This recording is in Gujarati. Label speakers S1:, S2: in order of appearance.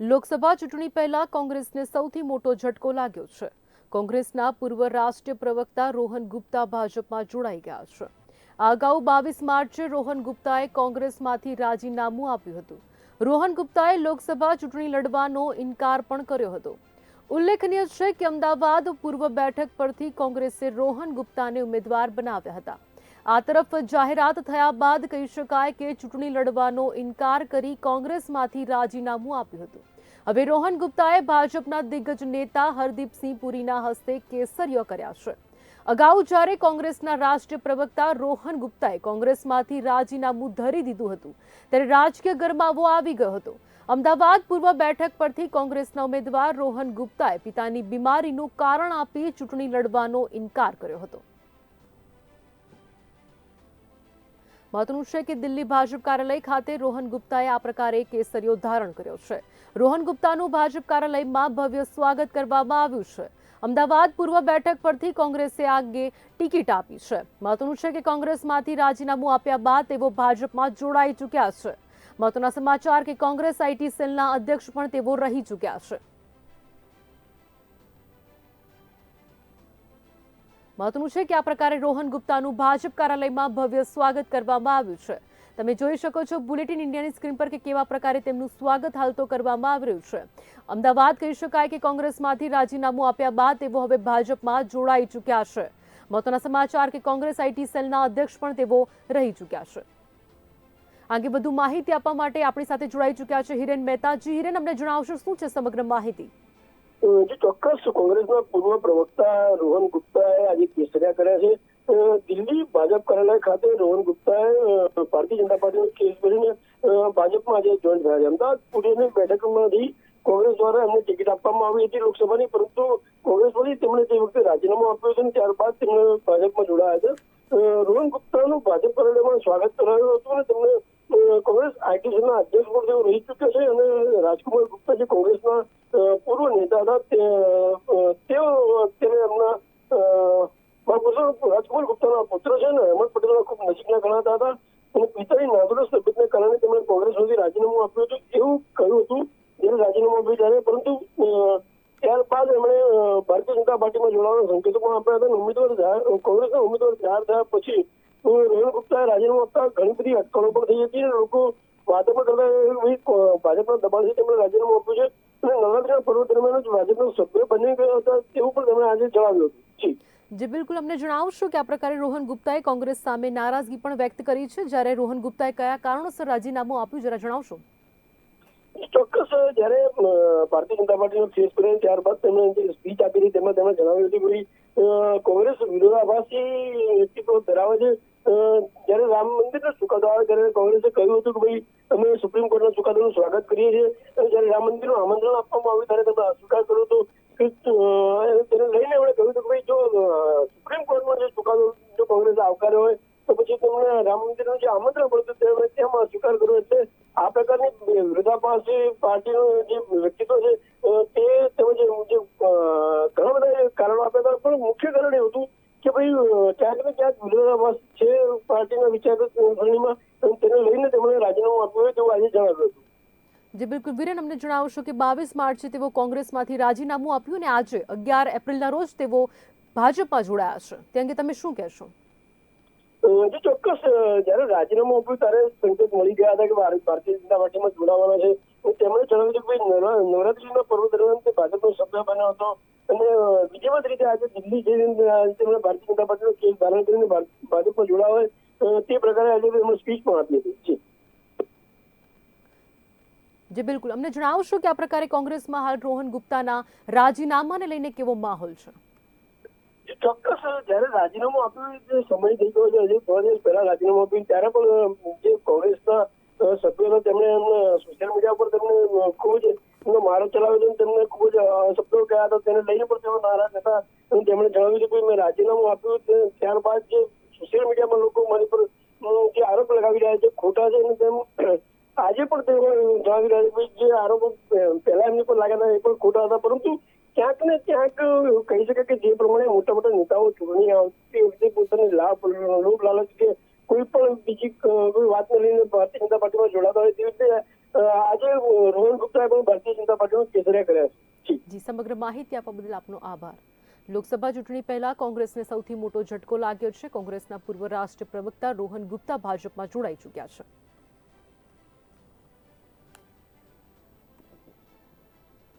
S1: લોકસભા ચૂંટણી પહેલા કોંગ્રેસને સૌથી મોટો ઝટકો લાગ્યો છે. કોંગ્રેસના પૂર્વ રાષ્ટ્રીય પ્રવક્તા રોહન ગુપ્તા ભાજપમાં જોડાઈ ગયા છે. અગાઉ બાવીસ માર્ચે રોહન ગુપ્તાએ કોંગ્રેસમાંથી રાજીનામું આપ્યું હતું. રોહન ગુપ્તાએ લોકસભા ચૂંટણી લડવાનો ઇનકાર પણ કર્યો હતો. ઉલ્લેખનીય છે કે અમદાવાદ પૂર્વ બેઠક પરથી કોંગ્રેસે રોહન ગુપ્તાને ઉમેદવાર બનાવ્યા હતા. આ તરફ જાહેરાત થયા બાદ કહી શકાય કે ચૂંટણી લડવાનો ઇનકાર કરી કોંગ્રેસમાંથી રાજીનામું આપ્યું હતું. હવે રોહન ગુપ્તાએ ભાજપના દિગ્ગજ નેતા હરદીપસિંહ પુરીના હસ્તે કેસરીઓ કર્યા છે. અગાઉ જ્યારે કોંગ્રેસના રાષ્ટ્રીય પ્રવક્તા રોહન ગુપ્તાએ કોંગ્રેસમાંથી રાજીનામું ધરી દીધું હતું, ત્યારે રાજકીય ગરમાવો આવી ગયો હતો. અમદાવાદ પૂર્વ બેઠક પરથી કોંગ્રેસના ઉમેદવાર રોહન ગુપ્તાએ પિતાની બીમારીનું કારણ આપી ચૂંટણી લડવાનો ઇનકાર કર્યો હતો. મહત્વનું છે કે દિલ્હી ભાજપ કાર્યાલય ખાતે રોહન ગુપ્તાએ આ પ્રકારે કેસરીઓ ધારણ કર્યો છે. રોહન ગુપ્તાનું ભાજપ કાર્યાલયમાં ભવ્ય સ્વાગત કરવામાં આવ્યું છે. અમદાવાદ પૂર્વ બેઠક પરથી કોંગ્રેસે આગે ટિકિટ આપી છે. મહત્વનું છે કે કોંગ્રેસમાંથી રાજીનામું આપ્યા બાદ તેઓ ભાજપમાં જોડાઈ ચૂક્યા છે. મહત્વના સમાચાર કે કોંગ્રેસ આઈટી સેલના અધ્યક્ષ પણ તેઓ રહી ચૂક્યા છે. મહત્વનું છે કે આ પ્રકારે રોહન ગુપ્તાનું ભાજપ કાર્યાલયમાં ભવ્ય સ્વાગત કરવામાં આવ્યું છે. તમે જોઈ શકો છો, બુલેટિન ઇન્ડિયાની સ્ક્રીન પર કે કેવા પ્રકારે તેમનું સ્વાગત હાલ તો કરવામાં આવી રહ્યું છે. અમદાવાદ કહી શકાય કે કોંગ્રેસમાંથી રાજીનામું આપ્યા બાદ તેઓ હવે ભાજપમાં જોડાઈ ચૂક્યા છે. મહત્વના સમાચાર કે કોંગ્રેસ આઈટી સેલના અધ્યક્ષ પણ તેઓ રહી ચૂક્યા છે. આગે વધુ માહિતી આપવા માટે આપણી સાથે જોડાઈ ચૂક્યા છે હિરેન મહેતાજી હિરેન, અમને જણાવશો શું છે સમગ્ર માહિતી?
S2: જે ચોક્કસ કોંગ્રેસના પૂર્વ પ્રવક્તા રોહન ગુપ્તાએ આજે કેસર્યા કર્યા છે. દિલ્હી ભાજપ કાર્યાલય ખાતે રોહન ગુપ્તાએ ભારતીય જનતા પાર્ટીનો કેસ કરીને ભાજપમાં આજે જોઈન થયા છે. અમદાવાદ પુણેની બેઠકમાંથી કોંગ્રેસ દ્વારા એમને ટિકિટ આપવામાં આવી હતી લોકસભાની પરંતુ કોંગ્રેસ કોંગ્રેસમાંથી તેમણે તે વખતે રાજીનામું આપ્યું હતું ત્યારબાદ તેમણે ભાજપમાં જોડાયા છે રોહન ગુપ્તાનું ભાજપ કાર્યાલયમાં સ્વાગત કરાયું હતું અને તેમને અ, કોંગ્રેસ આઈટીસીના અધ્યક્ષ પણ તેઓ રહી ચૂક્યા છે અને રાજકુમાર ગુપ્તા જે કોંગ્રેસના પૂર્વ નેતા હતા તેઓ અત્યારે એમના રાજકુમાર ગુપ્તાના પુત્ર છે ને અહેમદ પટેલના ખૂબ નજીકના ગણાતા હતા અને પિતાની નાદુરસ્ત તબિયતને કારણે તેમણે કોંગ્રેસમાંથી રાજીનામું આપ્યું હતું. એવું કહ્યું હતું જ્યારે રાજીનામું આપ્યું ત્યારે, પરંતુ ત્યારબાદ એમણે ભારતીય જનતા પાર્ટીમાં જોડાવાના સંકેતો પણ આપ્યા હતા અને ઉમેદવાર કોંગ્રેસના ઉમેદવાર જાહેર થયા પછી અ, રોહન ગુપ્તાએ રાજીનામું આપતા ઘણી બધી અટકળો પણ થઈ હતી લોકો પણ કરતા ભાજપના દબાણ છે તેમણે રાજીનામું આપ્યું છે. અને નવરાત્રીના પર્વ દરમિયાન જ ભાજપનો સભ્ય બની ગયા હતા તેવું પણ તેમણે આજે જણાવ્યું હતું. જી.
S1: બિલકુલ. અમને જણાવશો કે આ પ્રકારે રોહન ગુપ્તાએ કોંગ્રેસ સામે નારાજગી પણ વ્યક્ત કરી છે. જ્યારે રોહન ગુપ્તાએ કયા કારણોસર રાજીનામું આપ્યું જરા જણાવશો?
S2: ચોક્કસ જ્યારે ભારતીય જનતા પાર્ટીનો ફેસ કર્યો ત્યારબાદ તેમણે સ્પીચ આપી હતી તેમાં તેમણે જણાવ્યું હતું કે કોંગ્રેસ વિરોધાભાસી વ્યક્તિત્વ ધરાવે છે. જ્યારે રામ મંદિરનો ચુકાદો આવે ત્યારે કોંગ્રેસે કહ્યું હતું કે ભાઈ અમે સુપ્રીમ કોર્ટના ચુકાદાનું સ્વાગત કરીએ છીએ. અને જ્યારે રામ મંદિરનું આમંત્રણ આપવામાં આવ્યું ત્યારે તમે અસ્વીકાર કર્યો હતો તેને લઈને એમણે કહ્યું હતું કે ભાઈ જો સુપ્રીમ કોર્ટનો જે ચુકાદો જો કોંગ્રેસે આવકાર્યો હોય તો પછી તેમણે રામ મંદિરનું જે આમંત્રણ મળતું તેમણે તેમાં સ્વીકાર કર્યો એટલે આ પ્રકારની વિરોધાભાસી પાર્ટીનું જે વ્યક્તિત્વ છે તે તેમજ જે, ઘણા બધા કારણો આપ્યા હતા પણ મુખ્ય કારણ એ હતું કે ભાઈ ક્યાંક ને ક્યાંક વિરોધાભાસ છે પાર્ટીના વિચારસરણીમાં તેને લઈને તેમણે રાજીનામું આપ્યું હોય તેવું આજે જણાવ્યું હતું.
S1: જે બિલકુલ. વિરેન અમને જણાવશો કે બાવીસ માર્ચે તેઓ કોંગ્રેસમાંથી રાજીનામું આપ્યું અને આજે અગિયાર એપ્રિલના રોજ તેઓ ભાજપમાં જોડાયા છે. તે અંગે તમે શું કહેશો?
S2: અ, ચોક્કસ જયારે રાજીનામું આપ્યું ત્યારે સંકેત મળી ગયા હતા કે ભારતીય જનતા પાર્ટીમાં જોડાવાના છે. તેમણે જણાવ્યું કે ભાઈ નવરા- નવરાત્રીના પર્વ દરમિયાન સભ્ય બન્યો હતો. અને વિધિવત રીતે આજે દિલ્હી જઈને તેમણે ભારતીય જનતા પાર્ટીનો કેસ ધારણ કરીને ભાજપમાં જોડાવે તે પ્રકારે આજે તેમણે સ્પીચ પણ આપી હતી. જી.
S1: જે બિલકુલ. અમને જણાવશો કે આ પ્રકારે કોંગ્રેસમાં હાલ રોહન ગુપ્તાના રાજીનામાને લઈને કેવો માહોલ છે?
S2: ચોક્કસ. જયારે રાજીનામું આપ્યું જે સમય થઈ ગયો છે હજી થોડા દિવસ પહેલા રાજીનામું આપ્યું ત્યારે પણ જે કોંગ્રેસના સભ્યો હતા તેમણે એમને સોશિયલ મીડિયા પર તેમને ખૂબ જ એમનો મારો ચલાવ્યો હતો તેમને ખૂબ જ શબ્દો કહ્યા હતા. તેને લઈને પણ તેઓ નારાજ હતા. તેમણે જણાવ્યું કે મેં રાજીનામું આપ્યું ત્યારબાદ જે સોશિયલ મીડિયામાં લોકો મારી પર જે આરોપ લગાવી રહ્યા છે, ખોટા છે, અને તેમ આજે પણ તેઓ જણાવી રહ્યા છે જે આરોપો પહેલા એમની પર લાગ્યા હતા એ પણ ખોટા હતા. પરંતુ ક્યાંક ને ક્યાંક કહી શકાય કે જે પ્રમાણે મોટા મોટા નેતાઓ ચૂંટણી આવતી વખતે પોતાની લાભ લોભ લાલચ કે કોઈ પણ બીજી કોઈ વાતને લઈને ભારતીય જનતા પાર્ટીમાં જોડાતા હોય તેવી રીતે આજે રોહન ગુપ્તાએ પણ ભારતીય જનતા પાર્ટીનું કેસરિયા કર્યા જી.
S1: સમગ્ર માહિતી આપવા બદલ આપનો આભાર. લોકસભા ચૂંટણી પહેલા કોંગ્રેસને સૌથી મોટો ઝટકો લાગ્યો છે. કોંગ્રેસના પૂર્વ રાષ્ટ્ર પ્રવક્તા રોહન ગુપ્તા ભાજપમાં જોડાઈ ચૂક્યા છે.